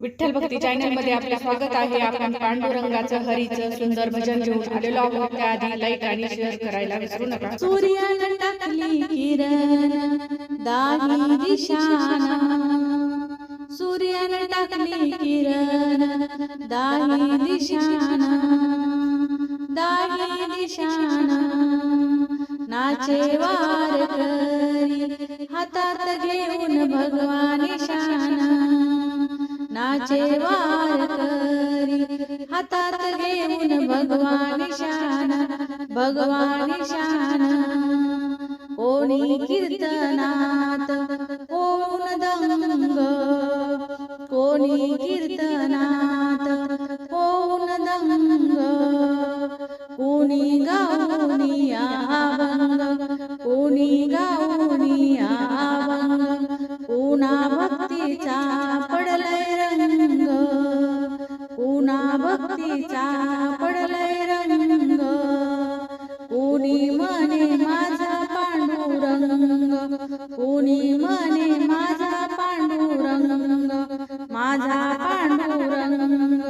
विठ्ठल भक्ती चॅनलमध्ये आपलं स्वागत आहे. आपण पांडुरंगाचं हरीचं सुंदर भजन घेऊन आलेलो आहोत त्याआधी लाईक आणि शेअर करायला विसरू नका. सूर्यानं टाकली किरण दाही दिशाना. सूर्यानं टाकली किरण दाही दिशाना. दाही दिशाना. नाचे वार करी हातात घेऊन भगवान चे वार करी हातात घेऊन भगवान शान भगवान शान कोणी कीर्तनात माझा पांडुरंग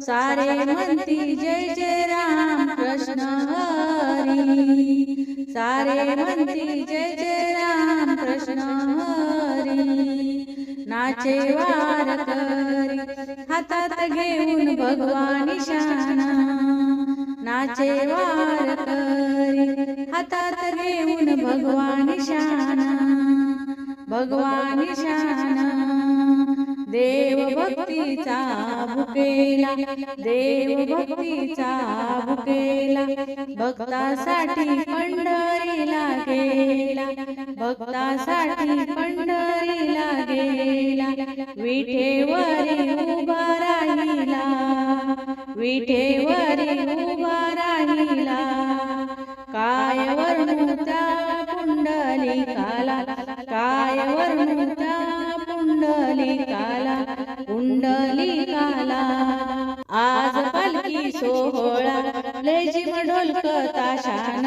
सारे म्हणती जय जय राम कृष्ण हरी. सारे म्हणती जय जय राम कृष्ण हरी. नाचे वार करी हातात घेऊन भगवान शाना नाचे वार करी भक्तीचा भुकेला देव भक्तीचा भुकेला भक्तासाठी पंढरीला गेला भक्तासाठी पंढरीला गेला विठेवरी उभा राहिला विठेवरी उभा राहिला. काय वर्णू त्या पुंडलिकाला काय वर्णू त्या पुंडलिकाला पुंडलिकाला आज पालखी सोहळा. लेजिम ढोलक ताशान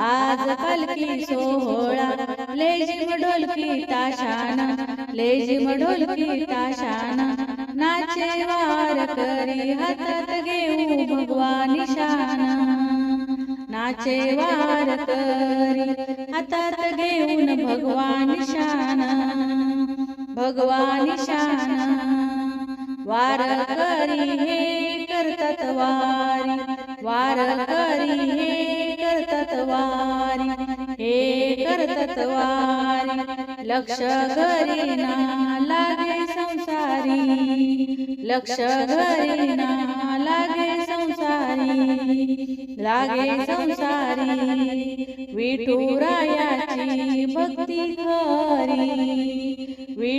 आज पालखी सोहळा. लेजिम ढोलकी ताशान लेजिम ढोलकी ताशान नाचे वार करी हातात घेऊ भगवान शान नाचे वार करी हातात घेऊन भगवान शान भगवान शान वार करी हे करतात वारी. वार करी हे करतात वारी. हे करतात वारी. लक्ष घरी ना लागे संसारी. लक्ष घरी ना लागे संसारी. लागे संसारी. विठुरायाची भक्ती खरी.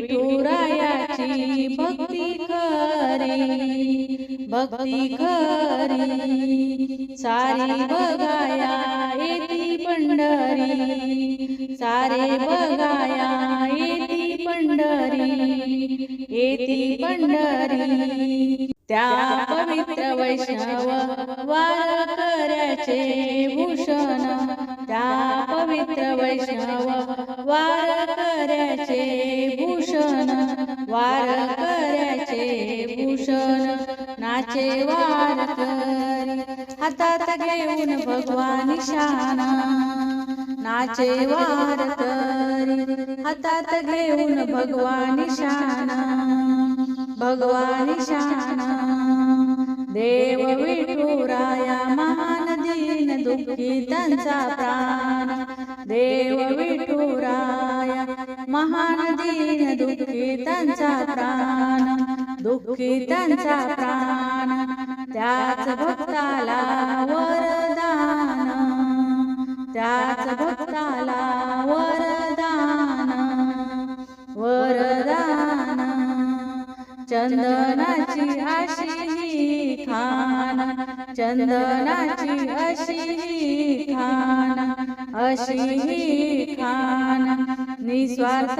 विठुरायाची भक्ती करी भक्ती करी. सारी बघाया येती पंढरी सारे बघाया येती पंढरी येती पंढरी. त्या पवित्र वैष्णव वारकऱ्याचे भूषण त्या पवित्र वैष्णव वारकऱ्याचे वारकऱ्याचे भूषण नाचे वारकरी हातात घेऊन भगवान शाना नाचे वारकरी हातात घेऊन भगवान शाना भगवान शाना देव विठुराया महान दीन दुःखी त्यांचा प्राण. देव विठुराया महान दीन दुःखी त्यांचा प्राण दुःखी त्यांचा प्राण त्याच भक्ताला वरदान त्याच भक्ताला वरदान वरदान चंदनाची अशी ही खान चंदनाची अशी ही खान अशी ही खान निस्वार्थ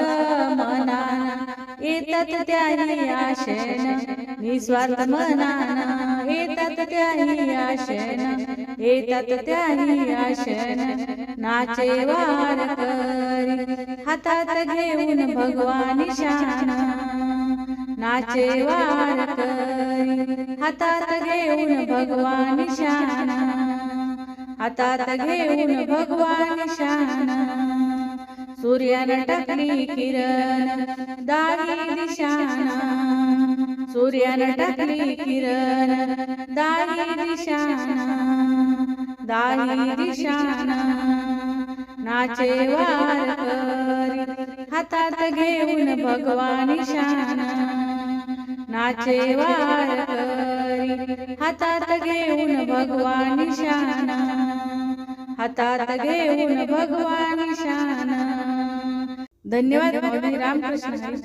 मनान. येतात त्याही आशेन. निस्वार्थ मनान. येतात त्याही आशेन. येतात त्याही आशेन. नाचे वार करी. हातात घेऊन भगवान शान. नाचे वारकरी हातात घेऊन भगवान शाना. हातात घेऊन भगवान शान. सूर्यानं टाकली किरण दारी दिशाना सूर्यानं टाकली किरण दारी दिशाना दारी दिशाना नाचे वारकरी हातात घेऊन भगवान शाना. नाचे वारकरी हातात घेऊन भगवान शाना. हातात घेऊन भगवान शाना धन्यवाद रामकृष्ण.